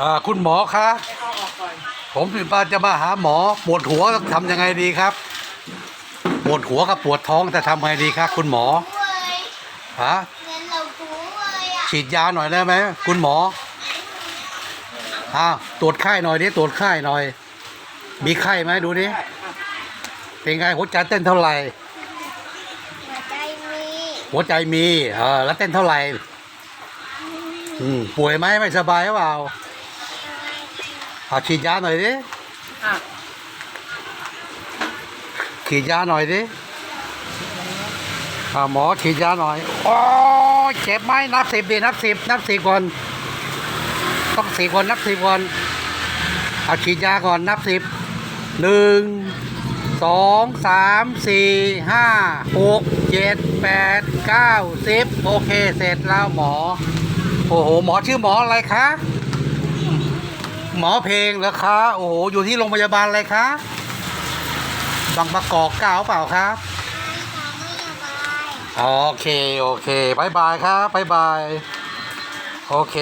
อ่าคุณหมอคะให้เขาออกก่อนผมจะมาหาหมอปวดหัวทำยังไงดีครับปวดหัวกับปวดท้องจะทำไงดีครับคุณหมอเลยฮะเงินเราถูเลยอะฉีดยาหน่อยได้ไหมคุณหมออ้าวตรวจไข้หน่อยดิตรวจไข้หน่อย มีไข้ไหมดูดิได้อะเป็นไงหัวใจเต้นเท่าไหร่ หัวใจมีหัวใจมีเออแล้วเต้นเท่าไหร่อืมป่วยไหมไม่สบายหรือเปล่า เอาฉีดยาหน่อยดิอะฉีดยาหน่อยดิอ่าหมอฉีดยาหน่อย โอ้ยเจ็บไหมนับสิบดินับสิบนับสิบก่อน ต้องสิบก่อนนับสิบก่อน เอาฉีดยาก่อนนับสิบหนึ่งสองสามสี่ห้าหกเจ็ดแปดเก้าสิบโอเค เสร็จแล้วหมอ โอ้โห หมอชื่อหมออะไรคะ หมอเพลงเหรอคะโอ้โหอยู่ที่โรงพยาบาลอะไรคะบางประกอบเก้าเปล่าครับโอเค โอเคบายบายครับบายบาย โอเค